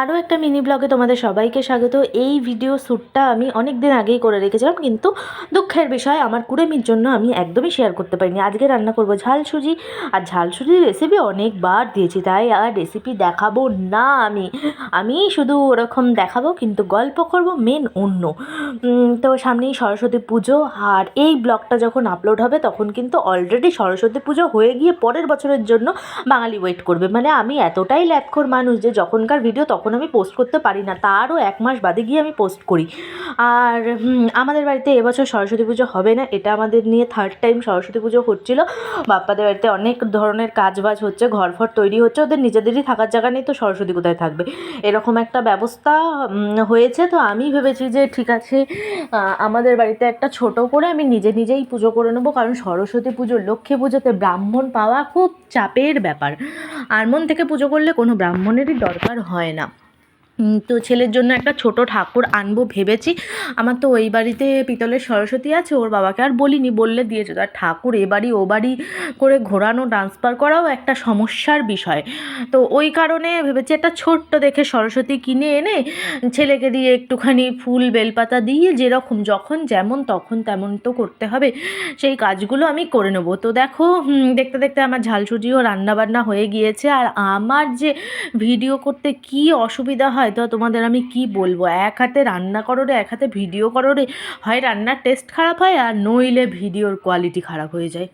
আরও একটা মিনি ব্লগে তোমাদের সবাইকে স্বাগত। এই ভিডিও শ্যুটটা আমি অনেক দিন আগেই করে রেখেছিলাম, কিন্তু দুঃখের বিষয়, আমার কুড়েমির জন্য আমি একদমই শেয়ার করতে পারিনি। আজকে রান্না করব ঝাল সুজি, আর ঝাল সুজির রেসিপি অনেকবার দিয়েছি, তাই আর রেসিপি দেখাবো না আমি। আমি শুধু ওরকম দেখাবো, কিন্তু গল্প করব মেন অন্য। তো সামনেই সরস্বতী পুজো, আর এই ব্লগটা যখন আপলোড হবে, তখন কিন্তু অলরেডি সরস্বতী পুজো হয়ে গিয়ে পরের বছরের জন্য বাঙালি ওয়েট করবে। মানে আমি এতটাই ল্যাপখোর মানুষ যে যখনকার ভিডিও তখন আমি পোস্ট করতে পারি না, তারও এক মাস বাদে গিয়ে আমি পোস্ট করি। আর আমাদের বাড়িতে এবছর সরস্বতী পুজো হবে না, এটা আমাদের নিয়ে থার্ড টাইম সরস্বতী পুজো হচ্ছিল। বাপ্পাদের বাড়িতে অনেক ধরনের কাজ বাজ হচ্ছে ঘর ফর তৈরি হচ্ছে, ওদের নিজেদেরই থাকার জায়গা নেই, তো সরস্বতী কোথায় থাকবে? এরকম একটা ব্যবস্থা হয়েছে, তো আমি ভেবেছি যে ঠিক আছে আমাদের বাড়িতে একটা ছোট করে আমি নিজে নিজেই পুজো করে নেব, কারণ সরস্বতী পুজো, লক্ষ্মী পুজোতে ব্রাহ্মণ পাওয়া খুব চাপের ব্যাপার। আর মন থেকে পুজো করলে কোনো ব্রাহ্মণেরই দরকার হয় না। তো ছেলের জন্য একটা ছোট ঠাকুর আনব ভেবেছি। আমার তো ওই বাড়িতে পিতলের সরস্বতী আছে, ওর বাবাকে আর বলিনি, বললে দিয়েছে। আর ঠাকুর এ বাড়ি ও বাড়ি করে ঘোরানো ট্রান্সফার করাও একটা সমস্যার বিষয়। তো ওই কারণে ভেবেছি একটা ছোট্ট দেখে সরস্বতী কিনে এনে ছেলেকে দিয়ে একটুখানি ফুল, বেলপাতা দিয়ে যেরকম যখন যেমন তখন তেমন তো করতে হবে। সেই কাজগুলো আমি করে নেব। তো দেখো দেখতে দেখতে আমার ঝালসুজিও রান্নাবান্না হয়ে গিয়েছে। আর আমার যে ভিডিও করতে কি অসুবিধা হয় তো তোমাদের আমি কি বলব? এক হাতে রান্না করো রে এক হাতে ভিডিও করো রে হয় রান্নার টেস্ট খারাপ হয় আর নইলে ভিডিওর কোয়ালিটি খারাপ হয়ে যায়।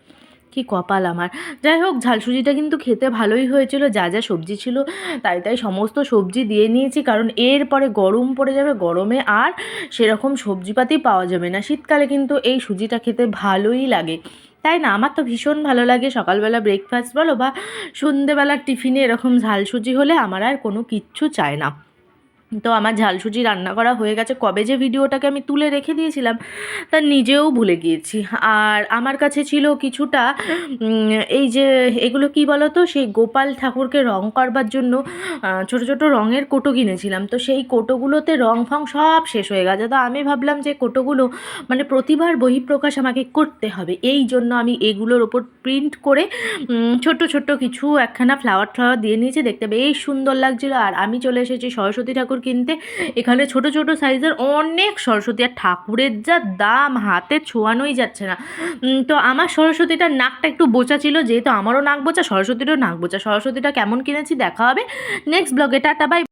কি কপাল আমার। যাই হোক, ঝালসুজিটা কিন্তু খেতে ভালোই হয়েছিল, যা যা সবজি ছিল তাই তাই সমস্ত সবজি দিয়ে নিয়েছি, কারণ এরপরে গরম পড়ে যাবে গরমে আর সেরকম সবজিপাতি পাওয়া যাবে না। শীতকালে কিন্তু এই সুজিটা খেতে ভালোই লাগে। তাই না? আমার তো ভীষণ ভালো লাগে। সকালবেলা ব্রেকফাস্ট বলো বা সন্ধেবেলার টিফিনে এরকম ঝাল সুজি হলে আমার আর কোনো কিচ্ছু চায় না। তো আমার ঝালসুজি রান্না করা হয়ে গেছে। কবে যে ভিডিওটাকে আমি তুলে রেখে দিয়েছিলাম তা নিজেও ভুলে গিয়েছি। আর আমার কাছে ছিল কিছুটা এই যে এগুলো কি বলো তো সেই গোপাল ঠাকুরকে রং করবার জন্য ছোট ছোট রঙের কোটো কিনেছিলাম। তো সেই কোটোগুলোতে রং ফং সব শেষ হয়ে গেছে। তো আমি ভাবলাম যে কোটোগুলো মানে প্রতিবার বহিঃপ্রকাশ আমাকে করতে হবে। এই জন্য আমি এগুলোর ওপর প্রিন্ট করে উম, ছোট্ট ছোট্ট কিছু একখানা ফ্লাওয়ার ফ্লাওয়ার দিয়ে নিয়েছি। দেখতে বেশ সুন্দর লাগছিল। আর আমি চলে এসেছি সরস্বতী ঠাকুর কিনতে। এখানে ছোট ছোট সাইজের অনেক সরস্বতী আর ঠাকুরের যা দাম, হাতে ছোঁয়ানোই যাচ্ছে না। তো আমার সরস্বতীটার নাকটা একটু বোচা ছিল, যেহেতু আমারও নাক বোচা, সরস্বতীরও নাক বোচা। সরস্বতীটা কেমন কিনেছি দেখা হবে। নেক্সট ব্লগে টাটা বাই